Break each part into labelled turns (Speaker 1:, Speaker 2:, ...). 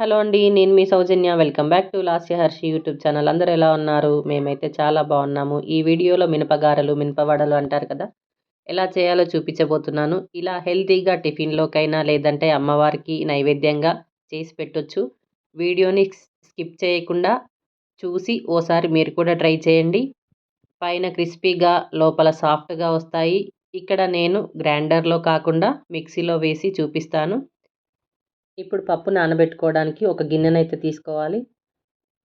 Speaker 1: Hello అండి నేను మీ Soujanya. Welcome back to Lasya Harshi YouTube channel. అందరూ ఎలా ఉన్నారు? మేమైతే చాలా బాగున్నాము. ఈ వీడియోలో మినపగారలు మినపవడలు అంటారు కదా? ఎలా చేయాలో చూపించబోతున్నాను. ఇలా హెల్తీగా టిఫిన్లోకైనా లేదంటే అమ్మవారికి నైవేద్యంగా చేసి పెట్టొచ్చు. వీడియోని స్కిప్ చేయకుండా చూసి ఓసారి మీరు కూడా ట్రై చేయండి. పైన క్రిస్పీగా లోపల సాఫ్ట్గా వస్తాయి. ఇక్కడ నేను గ్రైండర్లో కాకుండా మిక్సీలో వేసి చూపిస్తాను. ఇప్పుడు పప్పు నానబెట్టుకోవడానికి ఒక గిన్నెనైతే తీసుకోవాలి.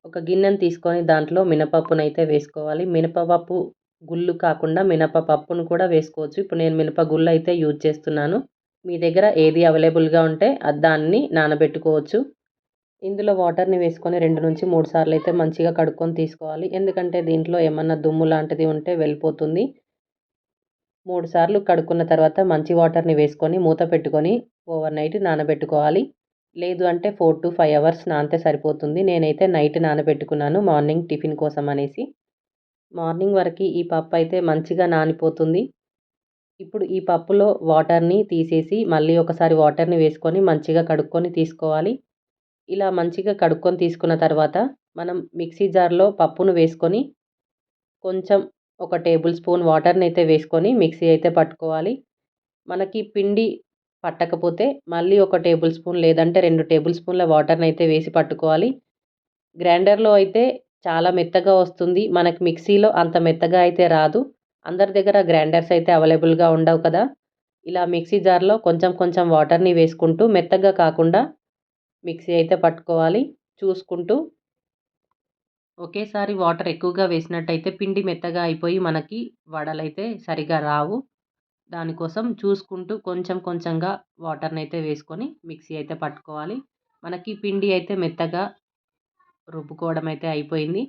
Speaker 1: ఒక గిన్నెను తీసుకొని దాంట్లో మినపప్పునైతే వేసుకోవాలి. మినపప్పు గుళ్ళు కాకుండా మినప పప్పును కూడా వేసుకోవచ్చు. ఇప్పుడు నేను మినప గుళ్ళు అయితే యూజ్ చేస్తున్నాను. మీ దగ్గర ఏది అవైలబుల్గా ఉంటే దాన్ని నానబెట్టుకోవచ్చు. ఇందులో వాటర్ని వేసుకొని రెండు నుంచి మూడు సార్లు అయితే మంచిగా కడుక్కొని తీసుకోవాలి. ఎందుకంటే దీంట్లో ఏమన్నా దుమ్ము లాంటిది ఉంటే వెళ్ళిపోతుంది. మూడు సార్లు కడుక్కున్న తర్వాత మంచి వాటర్ని వేసుకొని మూత పెట్టుకొని ఓవర్ నైట్ నానబెట్టుకోవాలి. లేదు అంటే ఫోర్ టు ఫైవ్ అవర్స్ నానితే సరిపోతుంది. నేనైతే నైట్ నానబెట్టుకున్నాను మార్నింగ్ టిఫిన్ కోసం అనేసి. మార్నింగ్ వరకు ఈ పప్పు అయితే మంచిగా నానిపోతుంది. ఇప్పుడు ఈ పప్పులో వాటర్ని తీసేసి మళ్ళీ ఒకసారి వాటర్ని వేసుకొని మంచిగా కడుక్కొని తీసుకోవాలి. ఇలా మంచిగా కడుక్కొని తీసుకున్న తర్వాత మనం మిక్సీ జార్లో పప్పును వేసుకొని కొంచెం ఒక టేబుల్ స్పూన్ వాటర్ని అయితే వేసుకొని మిక్సీ అయితే పట్టుకోవాలి. మనకి పిండి పట్టకపోతే మళ్ళీ ఒక టేబుల్ స్పూన్ లేదంటే రెండు టేబుల్ స్పూన్ల వాటర్ని అయితే వేసి పట్టుకోవాలి. గ్రైండర్లో అయితే చాలా మెత్తగా వస్తుంది. మనకి మిక్సీలో అంత మెత్తగా అయితే రాదు. అందరి దగ్గర గ్రైండర్స్ అయితే అవైలబుల్గా ఉండవు కదా. ఇలా మిక్సీ జార్లో కొంచెం కొంచెం వాటర్ని వేసుకుంటూ మెత్తగా కాకుండా మిక్సీ అయితే పట్టుకోవాలి. చూసుకుంటూ ఒకేసారి వాటర్ ఎక్కువగా వేసినట్టయితే పిండి మెత్తగా అయిపోయి మనకి వడలైతే సరిగా రావు. దానికోసం చూసుకుంటూ కొంచెం కొంచెంగా వాటర్ని అయితే వేసుకొని మిక్సీ అయితే పట్టుకోవాలి. మనకి పిండి అయితే మెత్తగా రుబ్బుకోవడం అయితే అయిపోయింది.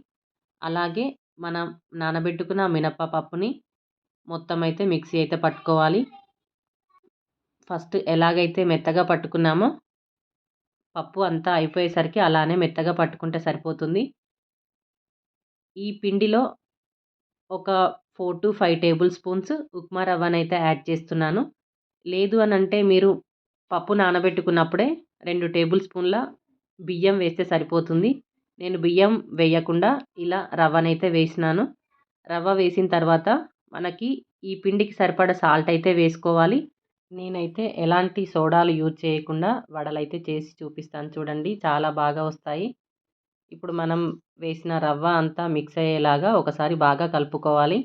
Speaker 1: అలాగే మనం నానబెట్టుకున్న మినప్ప పప్పుని మొత్తం అయితే మిక్సీ అయితే పట్టుకోవాలి. ఫస్ట్ ఎలాగైతే మెత్తగా పట్టుకున్నామో పప్పు అంతా అయిపోయేసరికి అలానే మెత్తగా పట్టుకుంటే సరిపోతుంది. ఈ పిండిలో ఒక four to five table spoons upma రవ్వనైతే add చేస్తున్నాను. లేదు అని అంటే మీరు పప్పు నానబెట్టుకున్నప్పుడే రెండు టేబుల్ స్పూన్ల బియ్యం వేస్తే సరిపోతుంది. నేను బియ్యం వేయకుండా ఇలా రవ్వనైతే వేసినాను. రవ్వ వేసిన తర్వాత మనకి ఈ పిండికి సరిపడ సాల్ట్ అయితే వేసుకోవాలి. నేనైతే ఎలాంటి సోడాలు యూజ్ చేయకుండా వడలైతే చేసి చూపిస్తాను చూడండి చాలా బాగా వస్తాయి. ఇప్పుడు మనం వేసిన రవ్వ అంతా మిక్స్ అయ్యేలాగా ఒకసారి బాగా కలుపుకోవాలి.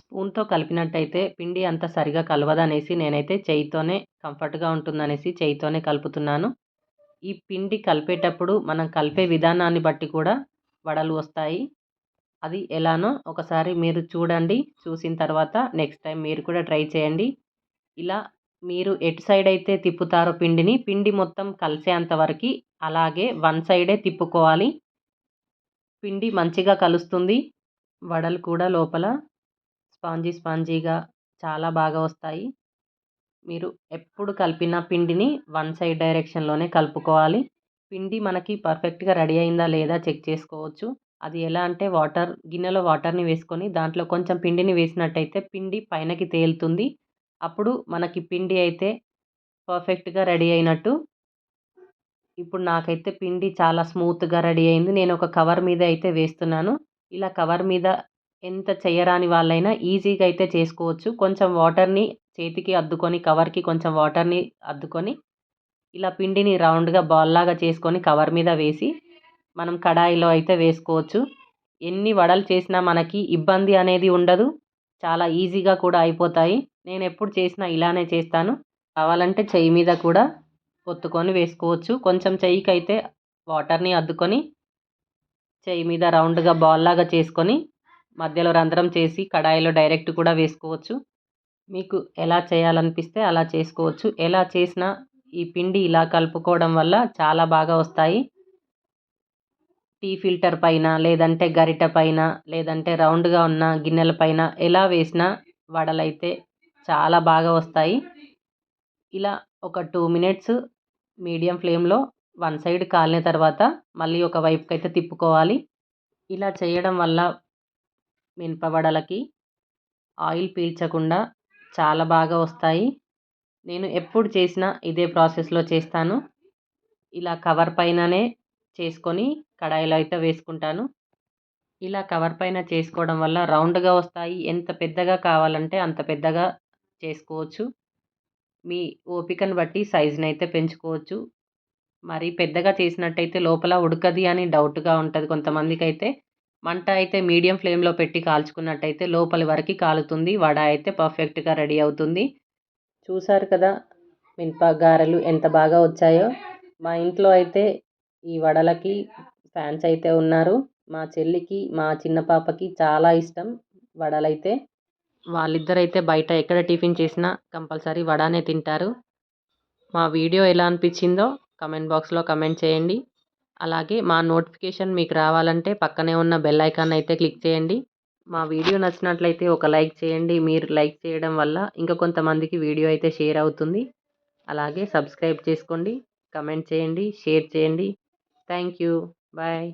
Speaker 1: స్పూన్తో కలిపినట్టయితే పిండి అంత సరిగా కలవదనేసి నేనైతే చేయితోనే కంఫర్ట్గా ఉంటుందనేసి చేయితోనే కలుపుతున్నాను. ఈ పిండి కలిపేటప్పుడు మనం కలిపే విధానాన్ని బట్టి కూడా వడలు వస్తాయి. అది ఎలానో ఒకసారి మీరు చూడండి చూసిన తర్వాత నెక్స్ట్ టైం మీరు కూడా ట్రై చేయండి. ఇలా మీరు ఎటు సైడ్ అయితే తిప్పుతారో పిండిని పిండి మొత్తం కలిసేంత వరకు అలాగే వన్ సైడే తిప్పుకోవాలి. పిండి మంచిగా కలుస్తుంది. వడలు కూడా లోపల స్పాంజీ స్పాంజీగా చాలా బాగా వస్తాయి. మీరు ఎప్పుడు కలిపిన పిండిని వన్ సైడ్ డైరెక్షన్లోనే కలుపుకోవాలి. పిండి మనకి పర్ఫెక్ట్గా రెడీ అయిందా లేదా చెక్ చేసుకోవచ్చు. అది ఎలా అంటే వాటర్ గిన్నెలో వాటర్ని వేసుకొని దాంట్లో కొంచెం పిండిని వేసినట్టయితే పిండి పైనకి తేలుతుంది. అప్పుడు మనకి పిండి అయితే పర్ఫెక్ట్గా రెడీ అయినట్టు. ఇప్పుడు నాకైతే పిండి చాలా స్మూత్గా రెడీ అయింది. నేను ఒక కవర్ మీద అయితే వేస్తున్నాను. ఇలా కవర్ మీద ఎంత చేయరాని వాళ్ళైనా ఈజీగా అయితే చేసుకోవచ్చు. కొంచెం వాటర్ని చేతికి అద్దుకొని కవర్కి కొంచెం వాటర్ని అద్దుకొని ఇలా పిండిని రౌండ్గా బాల్ లాగా చేసుకొని కవర్ మీద వేసి మనం కడాయిలో అయితే వేసుకోవచ్చు. ఎన్ని వడలు చేసినా మనకి ఇబ్బంది అనేది ఉండదు. చాలా ఈజీగా కూడా అయిపోతాయి. నేను ఎప్పుడు చేసినా ఇలానే చేస్తాను. కావాలంటే చెయ్యి మీద కూడా ఒత్తుకొని వేసుకోవచ్చు. కొంచెం చెయ్యికి అయితే వాటర్ని అద్దుకొని చెయ్యి మీద రౌండ్గా బాల్ లాగా చేసుకొని మధ్యలో రంధ్రం చేసి కడాయిలో డైరెక్ట్ కూడా వేసుకోవచ్చు. మీకు ఎలా చేయాలనిపిస్తే అలా చేసుకోవచ్చు. ఎలా చేసినా ఈ పిండి ఇలా కలుపుకోవడం వల్ల చాలా బాగా వస్తాయి. టీ ఫిల్టర్ పైన లేదంటే గరిట పైన లేదంటే రౌండ్గా ఉన్న గిన్నెల పైన ఎలా వేసినా వడలైతే చాలా బాగా వస్తాయి. ఇలా ఒక టూ మినిట్స్ మీడియం ఫ్లేమ్లో వన్ సైడ్ కాలిన తర్వాత మళ్ళీ ఒక వైపుకి అయితే తిప్పుకోవాలి. ఇలా చేయడం వల్ల మినపవడలకి ఆయిల్ పీల్చకుండా చాలా బాగా వస్తాయి. నేను ఎప్పుడు చేసినా ఇదే ప్రాసెస్లో చేస్తాను. ఇలా కవర్ పైననే చేసుకొని కడాయిలో అయితే వేసుకుంటాను. ఇలా కవర్ పైన చేసుకోవడం వల్ల రౌండ్గా వస్తాయి. ఎంత పెద్దగా కావాలంటే అంత పెద్దగా చేసుకోవచ్చు. మీ ఓపికను బట్టి సైజుని అయితే పెంచుకోవచ్చు. మరి పెద్దగా చేసినట్టయితే లోపల ఉడకది అని డౌట్గా ఉంటుంది కొంతమందికి అయితే మంట అయితే మీడియం ఫ్లేమ్లో పెట్టి కాల్చుకున్నట్టయితే లోపలి వరకు కాలుతుంది. వడ అయితే పర్ఫెక్ట్గా రెడీ అవుతుంది. చూసారు కదా మినప గారెలు ఎంత బాగా వచ్చాయో. మా ఇంట్లో అయితే ఈ వడలకి ఫ్యాన్స్ అయితే ఉన్నారు. మా చెల్లికి మా చిన్న పాపకి చాలా ఇష్టం వడలైతే. వాళ్ళిద్దరైతే బయట ఎక్కడ టిఫిన్ చేసినా కంపల్సరీ వడానే తింటారు. మా వీడియో ఎలా అనిపించిందో కమెంట్ బాక్స్లో కమెంట్ చేయండి. అలాగే మా నోటిఫికేషన్ మీకు రావాలంటే పక్కనే ఉన్న బెల్ ఐకాన్ అయితే క్లిక్ చేయండి. మా వీడియో నచ్చినట్లయితే ఒక లైక్ చేయండి. మీరు లైక్ చేయడం వల్ల ఇంకా కొంతమందికి వీడియో అయితే షేర్ అవుతుంది. అలాగే సబ్స్క్రైబ్ చేసుకోండి. కమెంట్ చేయండి. షేర్ చేయండి. Thank you. బాయ్.